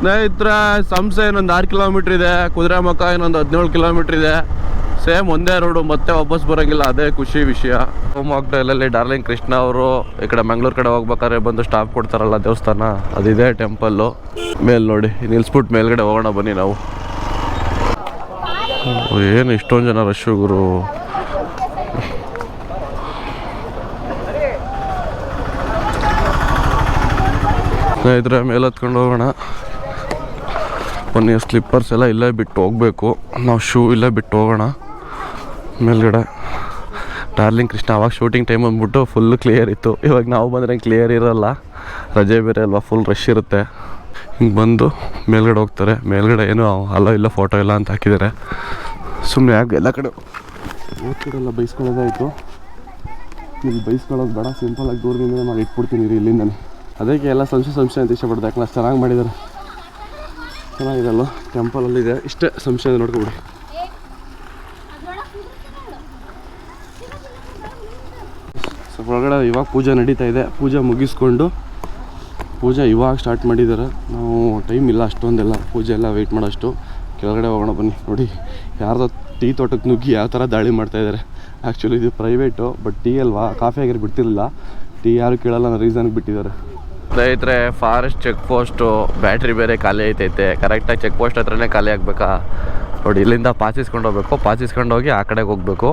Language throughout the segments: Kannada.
ಸ್ನೇಹಿತರೆ, ಸಂಸೆ ಇನ್ನೊಂದು ಆರು ಕಿಲೋಮೀಟ್ರ್ ಇದೆ, ಕುದುರೆಮುಖ ಇನ್ನೊಂದು ಹದಿನೇಳು ಕಿಲೋಮೀಟ್ರ್ ಇದೆ. ಸೇಮ್ ಒಂದೇ ರೋಡು ಮತ್ತೆ ವಾಪಸ್ ಬರೋಂಗಿಲ್ಲ, ಅದೇ ಖುಷಿ ವಿಷಯ. ಹೋಗ್ಟೈಲಲ್ಲಿ ಡಾರ್ಲಿಂಗ್ ಕೃಷ್ಣ ಅವರು, ಈ ಕಡೆ ಮಂಗ್ಳೂರು ಕಡೆ ಹೋಗ್ಬೇಕಾದ್ರೆ ಬಂದು ಸ್ಟಾಪ್ ಕೊಡ್ತಾರಲ್ಲ ದೇವಸ್ಥಾನ, ಅದಿದೆ ಟೆಂಪಲ್ಲು ಮೇಲ್ ನೋಡಿ ನಿಲ್ಸ್ಬಿಟ್ಟು ಮೇಲ್ಗಡೆ ಹೋಗೋಣ, ಬನ್ನಿ ನಾವು. ಏನು ಇಷ್ಟೊಂದು ಜನ ರಶ್ ಗುರು. ಸ್ನೇಹಿತರೆ, ಮೇಲೆ ಹತ್ಕೊಂಡು ಹೋಗೋಣ. ಬನ್ನಿ ಸ್ಲಿಪ್ಪರ್ಸ್ ಎಲ್ಲ ಇಲ್ಲೇ ಬಿಟ್ಟು ಹೋಗಬೇಕು. ನಾವು ಶೂ ಇಲ್ಲೇ ಬಿಟ್ಟು ಹೋಗೋಣ. ಮೇಲ್ಗಡೆ. ಡಾರ್ಲಿಂಗ್ ಕೃಷ್ಣ, ಅವಾಗ ಶೂಟಿಂಗ್ ಟೈಮ್ ಅಂದ್ಬಿಟ್ಟು ಫುಲ್ ಕ್ಲಿಯರ್ ಇತ್ತು. ಇವಾಗ ನಾವು ಬಂದರೆ ಕ್ಲಿಯರ್ ಇರೋಲ್ಲ. ರಜೆ ಬೇರೆ ಅಲ್ವಾ? ಫುಲ್ ರಶ್ ಇರುತ್ತೆ. ಹಿಂಗೆ ಬಂದು ಮೇಲ್ಗಡೆ ಹೋಗ್ತಾರೆ. ಮೇಲ್ಗಡೆ ಏನು ಅಲ್ಲ ಇಲ್ಲ ಫೋಟೋ ಇಲ್ಲ ಅಂತ ಹಾಕಿದ್ದಾರೆ. ಸುಮ್ಮನೆ ಯಾಕೆ ಎಲ್ಲ ಕಡೆ ಓದ್ತಿರಲ್ಲ ಬೈಸ್ಕೊಳ್ಳೋದಾಯಿತು ನೀವು ಬೈಸ್ಕೊಳ್ಳೋದು ಬೇಡ. ಸಿಂಪಲಾಗಿ ದೂರದಿಂದ ನಾನು ಇಟ್ಬಿಡ್ತೀನಿ ರೀ ಇಲ್ಲಿಂದನೇ. ಅದಕ್ಕೆ ಎಲ್ಲ ಸಂಶಯ ಸಂಶಯ ಅಂತ ಇಷ್ಟಪಡ್ತಾರೆ ಯಾಕಂದ್ರೆ ಚೆನ್ನಾಗಿ ಮಾಡಿದ್ದಾರೆ. ಚೆನ್ನಾಗಿದೆಲ್ಲ ಟೆಂಪಲಲ್ಲಿದೆ ಇಷ್ಟೇ ಸಂಶಯ ನೋಡ್ಕೊಬಿಡಿ ಒಳಗಡೆ ಇವಾಗ ಪೂಜೆ ನಡೀತಾ ಇದೆ. ಪೂಜೆ ಮುಗಿಸ್ಕೊಂಡು ಪೂಜೆ ಇವಾಗ ಸ್ಟಾರ್ಟ್ ಮಾಡಿದ್ದಾರೆ. ನಾವು ಟೈಮ್ ಇಲ್ಲ ಅಷ್ಟೊಂದೆಲ್ಲ. ಪೂಜೆ ಎಲ್ಲ ವೆಯ್ಟ್ ಮಾಡೋಷ್ಟು. ಕೆಳಗಡೆ ಹೋಗೋಣ ಬನ್ನಿ. ನೋಡಿ, ಯಾರ್ದೋ ಟೀ ತೋಟಕ್ಕೆ ನುಗ್ಗಿ ಯಾವ ಥರ ದಾಳಿ ಮಾಡ್ತಾ ಇದ್ದಾರೆ. ಆ್ಯಕ್ಚುಲಿ ಇದು ಪ್ರೈವೇಟು ಬಟ್ ಟೀ ಅಲ್ವಾ? ಕಾಫಿ ಆಗಿರೋ ಬಿಡ್ತಿರಲಿಲ್ಲ. ಟೀ ಯಾರು ಕೇಳಲ್ಲ ಅನ್ನೋ ರೀಸನ್ಗೆ ಬಿಟ್ಟಿದ್ದಾರೆ. ಸ್ನೇಹಿತರೆ, ಫಾರೆಸ್ಟ್ ಚೆಕ್ ಪೋಸ್ಟು, ಬ್ಯಾಟ್ರಿ ಬೇರೆ ಖಾಲಿ ಐತೈತೆ. ಕರೆಕ್ಟಾಗಿ ಚೆಕ್ ಪೋಸ್ಟ್ ಹತ್ರನೇ ಖಾಲಿ ಆಗಬೇಕಾ? ನೋಡಿ, ಇಲ್ಲಿಂದ ಪಾಸಿಸ್ಕೊಂಡು ಹೋಗ್ಬೇಕು. ಪಾಸಿಸ್ಕೊಂಡು ಹೋಗಿ ಆ ಕಡೆಗೆ ಹೋಗ್ಬೇಕು.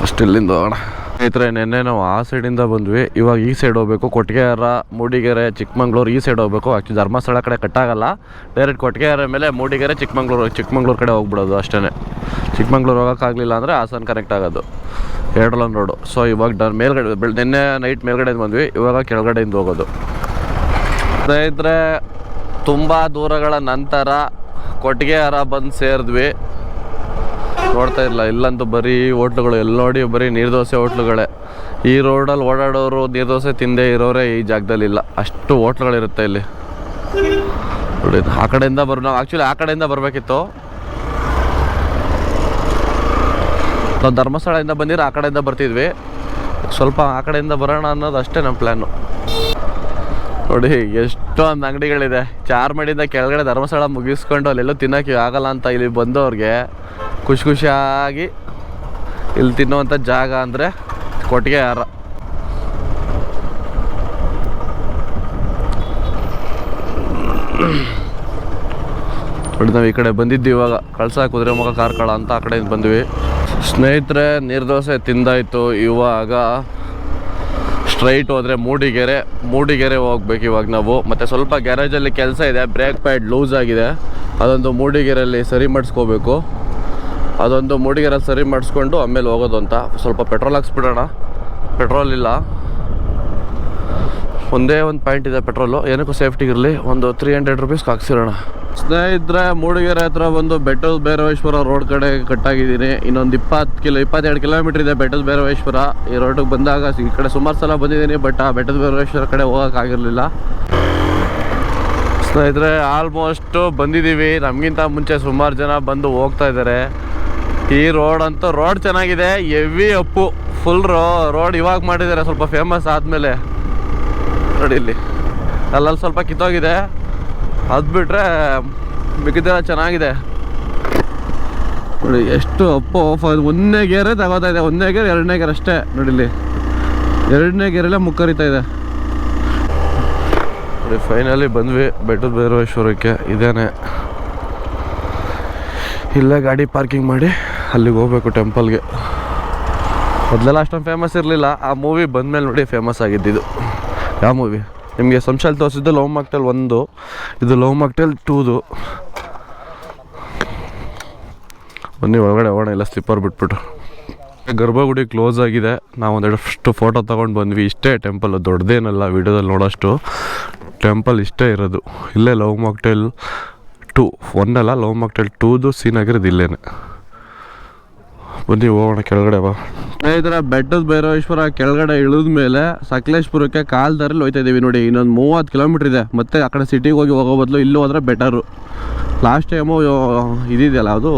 ಫಸ್ಟ್ ಇಲ್ಲಿಂದ ಹೋಗೋಣ. ಸ್ನೇಹಿತರೆ, ನಿನ್ನೆ ನಾವು ಆ ಸೈಡಿಂದ ಬಂದ್ವಿ. ಇವಾಗ ಈ ಸೈಡ್ ಹೋಗ್ಬೇಕು. ಕೊಟ್ಟಿಗೆಹಾರ ಮೂಡಿಗೆರೆ, ಚಿಕ್ಕಮಂಗ್ಳೂರು ಈ ಸೈಡ್ ಹೋಗ್ಬೇಕು. ಆ್ಯಕ್ಚುಲಿ ಧರ್ಮಸ್ಥಳ ಕಡೆ ಕಟ್ಟಾಗಲ್ಲ. ಡೈರೆಕ್ಟ್ ಕೊಟ್ಟಿಗೆಹಾರ ಮೇಲೆ ಮೂಡಿಗೆರೆ, ಚಿಕ್ಕಮಂಗ್ಳೂರು ಚಿಕ್ಕಮಂಗ್ಳೂರು ಕಡೆ ಹೋಗ್ಬಿಡೋದು ಅಷ್ಟೇ ಚಿಕ್ಕಮಂಗ್ಳೂರು ಹೋಗೋಕ್ಕಾಗಲಿಲ್ಲ ಅಂದರೆ ಹಾಸನ ಕನೆಕ್ಟ್ ಆಗೋದು. ಎರಡಲೊಂದು ರೋಡು ಸೊ ಇವಾಗ ಡ, ಮೇಲ್ಗಡೆ ಬೆಳ್ ನಿನ್ನೆ ನೈಟ್ ಮೇಲ್ಗಡೆಯಿಂದ ಬಂದ್ವಿ. ಇವಾಗ ಕೆಳಗಡೆಯಿಂದ ಹೋಗೋದು. ಸ್ನೇಹಿತರೆ, ತುಂಬ ದೂರಗಳ ನಂತರ ಕೊಟ್ಟಿಗೆಹಾರ ಬಂದು ಸೇರಿದ್ವಿ. ನೋಡ್ತಾ ಇಲ್ಲ ಇಲ್ಲಂತೂ ಬರೀ ಹೋಟ್ಲುಗಳು ಎಲ್ಲಿ ನೋಡಿ ಬರೀ ನೀರ್ದೋಸೆ ಹೋಟ್ಲುಗಳೇ. ಈ ರೋಡಲ್ಲಿ ಓಡಾಡೋರು ನೀರ್ದೋಸೆ ತಿಂದೇ ಇರೋರೇ ಈ ಜಾಗದಲ್ಲಿ ಇಲ್ಲ. ಅಷ್ಟು ಹೋಟ್ಲುಗಳಿರುತ್ತೆ ಇಲ್ಲಿ. ನೋಡಿ ಆ ಕಡೆಯಿಂದ ಬರ್, ನಾವು ಆ್ಯಕ್ಚುಲಿ ಆ ಕಡೆಯಿಂದ ಬರಬೇಕಿತ್ತು. ನಾವು ಧರ್ಮಸ್ಥಳದಿಂದ ಬಂದಿರ, ಆ ಕಡೆಯಿಂದ ಬರ್ತಿದ್ವಿ. ಸ್ವಲ್ಪ ಆ ಕಡೆಯಿಂದ ಬರೋಣ ಅನ್ನೋದು ಅಷ್ಟೇ ನಮ್ಮ ಪ್ಲ್ಯಾನು ನೋಡಿ, ಎಷ್ಟೊಂದು ಅಂಗಡಿಗಳಿದೆ. ಚಾರ್ಮಡಿಯಿಂದ ಕೆಳಗಡೆ ಧರ್ಮಸ್ಥಳ ಮುಗಿಸ್ಕೊಂಡು ಅಲ್ಲೆಲ್ಲೂ ತಿನ್ನೋಕ್ಕೆ ಆಗಲ್ಲ ಅಂತ ಇಲ್ಲಿ ಬಂದವ್ರಿಗೆ. ಖುಷಿ ಖುಷಿಯಾಗಿ ಇಲ್ಲಿ ತಿನ್ನುವಂಥ ಜಾಗ ಅಂದರೆ ಕೊಟ್ಟಿಗೆ ನೋಡಿ, ನಾವು ಈ ಕಡೆ ಬಂದಿದ್ದು ಇವಾಗ. ಕಳ್ಸ ಕುದುರೆ ಮುಖ ಕಾರ್ಕಳ ಅಂತ ಆ ಕಡೆಯಿಂದ ಬಂದ್ವಿ. ಸ್ನೇಹಿತರೆ, ನೀರ್ದೋಸೆ ತಿಂದಾಯ್ತು. ಇವಾಗ ಸ್ಟ್ರೈಟ್ ಹೋದರೆ ಮೂಡಿಗೆರೆ ಮೂಡಿಗೆರೆ ಹೋಗ್ಬೇಕು ಇವಾಗ ನಾವು. ಮತ್ತು ಸ್ವಲ್ಪ ಗ್ಯಾರೇಜಲ್ಲಿ ಕೆಲಸ ಇದೆ ಬ್ರೇಕ್ ಪ್ಯಾಡ್ ಲೂಸ್ ಆಗಿದೆ. ಅದೊಂದು ಮೂಡಿಗೆರೆಯಲ್ಲಿ ಸರಿ ಮಾಡಿಸ್ಕೋಬೇಕು. ಅದೊಂದು ಮೂಡಿಗೆರೆ ಸರಿ ಮಾಡಿಸ್ಕೊಂಡು ಆಮೇಲೆ ಹೋಗೋದು ಅಂತ. ಸ್ವಲ್ಪ ಪೆಟ್ರೋಲ್ ಹಾಕ್ಸ್ಬಿಡೋಣ. ಪೆಟ್ರೋಲ್ ಇಲ್ಲ. ಒಂದೇ ಒಂದು ಪಾಯಿಂಟ್ ಇದೆ ಪೆಟ್ರೋಲು ಏನಕ್ಕೂ ಸೇಫ್ಟಿಗೆ ಇರಲಿ. ಒಂದು ತ್ರೀ ಹಂಡ್ರೆಡ್ ರುಪೀಸ್ಗೆ ಹಾಕ್ಸಿರೋಣ. ಸ್ನೇಹಿತರೆ, ಮೂಡಿಗೆರೆ ಹತ್ರ ಬಂದು ಬೆಟ್ಟದ ಭೈರವೇಶ್ವರ ರೋಡ್ ಕಡೆ ಕಟ್ಟಾಗಿದ್ದೀನಿ. ಇನ್ನೊಂದು ಇಪ್ಪತ್ತು ಕಿಲೋ, ಇಪ್ಪತ್ತೆರಡು ಕಿಲೋಮೀಟ್ರ್ ಇದೆ ಬೆಟ್ಟದ ಭೈರವೇಶ್ವರ ಈ ರೋಡಿಗೆ ಬಂದಾಗ ಈ ಕಡೆ ಸುಮಾರು ಸಲ ಬಂದಿದ್ದೀನಿ ಬಟ್ ಆ ಬೆಟ್ಟದ ಭೈರವೇಶ್ವರ ಕಡೆ ಹೋಗೋಕ್ಕಾಗಿರಲಿಲ್ಲ ಸ್ನೇಹಿತರೆ ಆಲ್ಮೋಸ್ಟು ಬಂದಿದ್ದೀವಿ. ನಮಗಿಂತ ಮುಂಚೆ ಸುಮಾರು ಜನ ಬಂದು ಹೋಗ್ತಾ ಇದ್ದಾರೆ ಈ ರೋಡ್ ಅಂತೂ ರೋಡ್ ಚೆನ್ನಾಗಿದೆ ಎವಿ ಅಪ್ಪು ಫುಲ್ ರೋ ರೋಡ್ ಇವಾಗ ಮಾಡಿದ್ದಾರೆ ಸ್ವಲ್ಪ ಫೇಮಸ್ ಆದಮೇಲೆ. ನೋಡಿ ಇಲ್ಲಿ. ಅಲ್ಲಲ್ಲಿ ಸ್ವಲ್ಪ ಕಿತ್ತೋಗಿದೆ. ಅದು ಬಿಟ್ಟರೆ ಮಿಕ್ಕಿದೆಲ್ಲ ಚೆನ್ನಾಗಿದೆ. ನೋಡಿ ಎಷ್ಟು ಅಪ್ಪು ಆಫ್ ಒಂದನೇ ಗೇರೇ ತಗೋತಾ ಇದೆ. ಒಂದನೇ ಗೇರ್, ಎರಡನೇ ಗೇರ್ ಅಷ್ಟೇ. ನೋಡಿ ಇಲ್ಲಿ. ಎರಡನೇ ಗೇರಲ್ಲೇ ಮುಕ್ಕರಿತಾ ಇದೆ. ನೋಡಿ ಫೈನಲಿ ಬಂದ್ವಿ ಬೆಟ್ಟದ ಭೈರವೇಶ್ವರಕ್ಕೆ. ಇದೇನೆ. ಇಲ್ಲೇ ಗಾಡಿ ಪಾರ್ಕಿಂಗ್ ಮಾಡಿ. ಅಲ್ಲಿಗೆ ಹೋಗ್ಬೇಕು ಟೆಂಪಲ್ಗೆ. ಮೊದಲೆಲ್ಲ ಅಷ್ಟೊಂದು ಫೇಮಸ್ ಇರಲಿಲ್ಲ, ಆ ಮೂವಿ ಬಂದಮೇಲೆ ನೋಡಿ ಫೇಮಸ್ ಆಗಿದ್ದಿದ್ದು. ಯಾವ ಮೂವಿ ನಿಮಗೆ ಸಂಶಾಲ್ ತೋರಿಸಿದ್ದು ಲವ್ ಮಾಕ್ಟೆಲ್ ಒಂದು, ಇದು ಲವ್ ಮಾಕ್ಟೆಲ್ ಟೂದು ಬನ್ನಿ, ಒಳಗಡೆ ಹೋಗೋಣ, ಇಲ್ಲ ಸ್ಲಿಪ್ಪರ್ ಬಿಟ್ಬಿಟ್ಟು. ಗರ್ಭಗುಡಿ ಕ್ಲೋಸ್ ಆಗಿದೆ ನಾವು ಒಂದೆರಡು ಫೋಟೋ ತೊಗೊಂಡು ಬಂದ್ವಿ. ಇಷ್ಟೇ ಟೆಂಪಲ್ ದೊಡ್ಡದೇನಲ್ಲ, ವಿಡಿಯೋದಲ್ಲಿ ನೋಡೋಷ್ಟು. ಟೆಂಪಲ್ ಇಷ್ಟೇ ಇರೋದು. ಇಲ್ಲೇ ಲವ್ ಮಾಕ್ಟೆಲ್ ಟೂ ಒಂದಲ್ಲ ಲವ್ ಮಾಕ್ಟೆಲ್ ಟೂದು ಸೀನ್ ಆಗಿರೋದು ಇಲ್ಲೇನೆ. ಬನ್ನಿ, ಹೋಗೋಣ, ಕೆಳಗಡೆ ಬಾ. ಸ್ನೇಹಿತರ, ಬೆಟ್ಟದ ಭೈರವೇಶ್ವರ ಕೆಳಗಡೆ ಇಳಿದ ಮೇಲೆ ಸಕಲೇಶ್ಪುರಕ್ಕೆ ಕಾಲ್ ದಾರಲ್ಲಿ ಹೋಯ್ತಾ ಇದ್ದೀವಿ ನೋಡಿ. ಇನ್ನೊಂದು ಮೂವತ್ತು ಕಿಲೋಮೀಟ್ರ್ ಇದೆ. ಮತ್ತೆ ಆ ಕಡೆ ಸಿಟಿಗೆ ಹೋಗಿ ಹೋಗೋ ಬದಲು ಇಲ್ಲೂ ಹೋದ್ರೆ ಬೆಟರು ಲಾಸ್ಟ್ ಟೈಮು ಇದಿದೆಯಲ್ಲ, ಅದು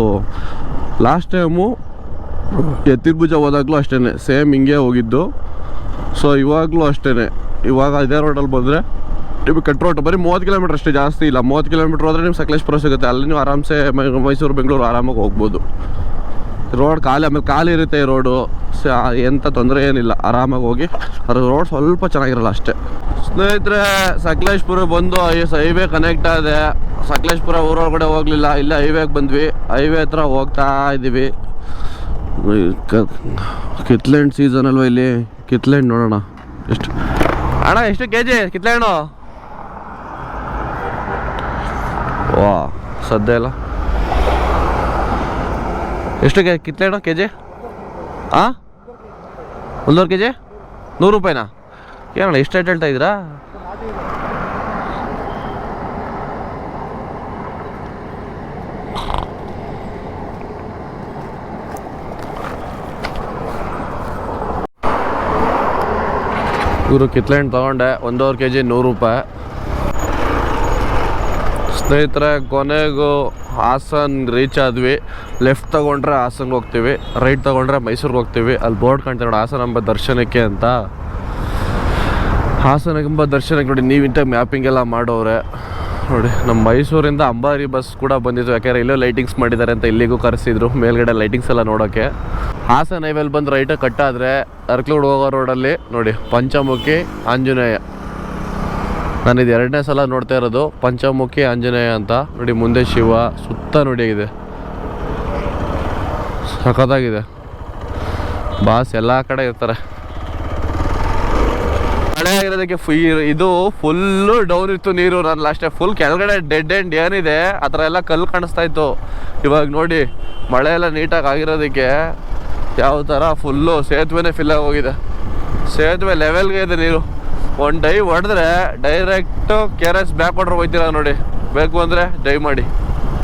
ಲಾಸ್ಟ್ ಟೈಮು ಎತ್ತಿರ್ಭುಜ ಹೋದಾಗಲೂ ಅಷ್ಟೇ ಸೇಮ್ ಹಿಂಗೆ ಹೋಗಿದ್ದು. ಸೊ ಇವಾಗಲೂ ಅಷ್ಟೇ ಇವಾಗ ಇದೇ ರೋಡಲ್ಲಿ ಬಂದರೆ ನಿಮಗೆ ಕಟ್ ಬರೀ ಮೂವತ್ತು ಕಿಲೋಮೀಟ್ರ್ ಅಷ್ಟೇ ಜಾಸ್ತಿ ಇಲ್ಲ. ಮೂವತ್ತು ಕಿಲೋಮೀಟ್ರ್ ಹೋದರೆ ನೀವು ಸಕಲೇಶ್ಪುರ ಸಿಗುತ್ತೆ. ಅಲ್ಲಿ ನೀವು ಆರಾಮ್ಸೆ ಮೈಸೂರು, ಬೆಂಗಳೂರು ಆರಾಮಾಗಿ ಹೋಗ್ಬೋದು. ರೋಡ್ ಖಾಲಿ ಆಮೇಲೆ ಖಾಲಿ ಇರುತ್ತೆ ಈ ರೋಡು ಎಂಥ ತೊಂದರೆ ಏನಿಲ್ಲ. ಆರಾಮಾಗಿ ಹೋಗಿ. ಅದ್ರ ರೋಡ್ ಸ್ವಲ್ಪ ಚೆನ್ನಾಗಿರಲ್ಲ ಅಷ್ಟೇ. ಸ್ನೇಹಿತರೆ, ಸಕಲೇಶ್ಪುರ ಬಂದು ಹೈವೇ ಕನೆಕ್ಟ್ ಆದೆ. ಸಕಲೇಶ್ಪುರ ಊರೊಳಗಡೆ ಹೋಗಲಿಲ್ಲ. ಇಲ್ಲ ಹೈವೇಗೆ ಬಂದ್ವಿ. ಹೈವೇ ಹತ್ರ ಹೋಗ್ತಾ ಇದ್ದೀವಿ ಕಿತ್ಲೆಂಡ್ ಸೀಸನ್ ಅಲ್ವಾ ಇಲ್ಲಿ? ಕಿತ್ಲೆಂಡ್ ನೋಡೋಣ. ಎಷ್ಟು? ಅಣ್ಣ, ಎಷ್ಟು ಕೆ ಜಿ ಕಿತ್ಲೆ ಹಣ್ಣು ವಾ ಸದ್ಯ ಇಲ್ಲ ಎಷ್ಟು ಕೆ ಕಿತ್ತಲೆ ಹಣ್ಣು ಕೆ ಜಿ ಹಾಂ ಒಂದೂವರೆ ಕೆ ಜಿ ನೂರು ರೂಪಾಯಿನಾ? ಏನಣ್ಣ ಎಷ್ಟು ರೇಟ್ ಹೇಳ್ತಾ ಇದ್ದೀರಾ? ಇವರು ಕಿತ್ಲೆ ಹಣ್ಣು ತೊಗೊಂಡೆ, ಒಂದೂವರೆ ಕೆ ಜಿ ನೂರು ರೂಪಾಯಿ. ಸ್ನೇಹಿತರೆ, ಕೊನೆಗೂ ಹಾಸನ್ ರೀಚ್ ಆದ್ವಿ. ಲೆಫ್ಟ್ ತಗೊಂಡ್ರೆ ಹಾಸನ್ಗೆ ಹೋಗ್ತೀವಿ ರೈಟ್ ತಗೊಂಡ್ರೆ ಮೈಸೂರಿಗೆ ಹೋಗ್ತೀವಿ. ಅಲ್ಲಿ ಬೋರ್ಡ್ ಕಾಣ್ತೀವಿ ನೋಡಿ, ಹಾಸನ ಎಂಬ ದರ್ಶನಕ್ಕೆ ಅಂತ. ಹಾಸನ ಎಂಬ ದರ್ಶನಕ್ಕೆ ನೋಡಿ, ನೀವು ಇಂಥ ಮ್ಯಾಪಿಂಗ್ ಎಲ್ಲ ಮಾಡೋರೆ. ನೋಡಿ ನಮ್ಮ ಮೈಸೂರಿಂದ ಅಂಬಾರಿ ಬಸ್ ಕೂಡ ಬಂದಿತ್ತು ಯಾಕೆಂದರೆ ಇಲ್ಲೂ ಲೈಟಿಂಗ್ಸ್ ಮಾಡಿದ್ದಾರೆ ಅಂತ ಇಲ್ಲಿಗೂ ಕರೆಸಿದ್ರು. ಮೇಲ್ಗಡೆ ಲೈಟಿಂಗ್ಸ್ ಎಲ್ಲ ನೋಡೋಕ್ಕೆ ಹಾಸನ ಹೈವೇಲಿ ಬಂದು ರೈಟ್ ಕಟ್ಟಾದರೆ ಅರ್ಕಲೂಡ್ ಹೋಗೋ ರೋಡಲ್ಲಿ ನೋಡಿ, ಪಂಚಮುಖಿ, ಆಂಜನೇಯ. ನಾನು ಇದು ಎರಡನೇ ಸಲ ನೋಡ್ತಾ ಇರೋದು ಪಂಚಮುಖಿ ಆಂಜನೇಯ ಅಂತ. ನೋಡಿ ಮುಂದೆ ಶಿವ ಸುತ್ತ ನೋಡಿ ಇದೆ ಸಖತ್ತಾಗಿದೆ. ಬಾಸ್ ಎಲ್ಲ ಕಡೆ ಇರ್ತಾರೆ. ಮಳೆ ಆಗಿರೋದಕ್ಕೆ ಇದು ಫುಲ್ಲು ಡೌನ್ ಇತ್ತು ನೀರು. ನಾನು ಲಾಸ್ಟೇ ಫುಲ್ ಕೆಳಗಡೆ ಡೆಡ್ ಎಂಡ್ ಏನಿದೆ, ಆ ಥರ ಎಲ್ಲ ಕಲ್ಲು ಕಾಣಿಸ್ತಾ ಇತ್ತು. ಇವಾಗ ನೋಡಿ, ಮಳೆ ಎಲ್ಲ ನೀಟಾಗಿ ಆಗಿರೋದಕ್ಕೆ ಯಾವ ಥರ ಫುಲ್ಲು ಸೇತುವೆನೇ ಫಿಲ್ ಆಗಿ ಹೋಗಿದೆ. ಸೇತುವೆ ಲೆವೆಲ್ಗೆ ಇದೆ ನೀರು. ಒಂದು ಡೈ ಹೊಡೆದ್ರೆ direct K R S back water ಹೋಯ್ತೀರ ನೋಡಿ. ಬೇಕು ಅಂದರೆ ಡೈ ಮಾಡಿ.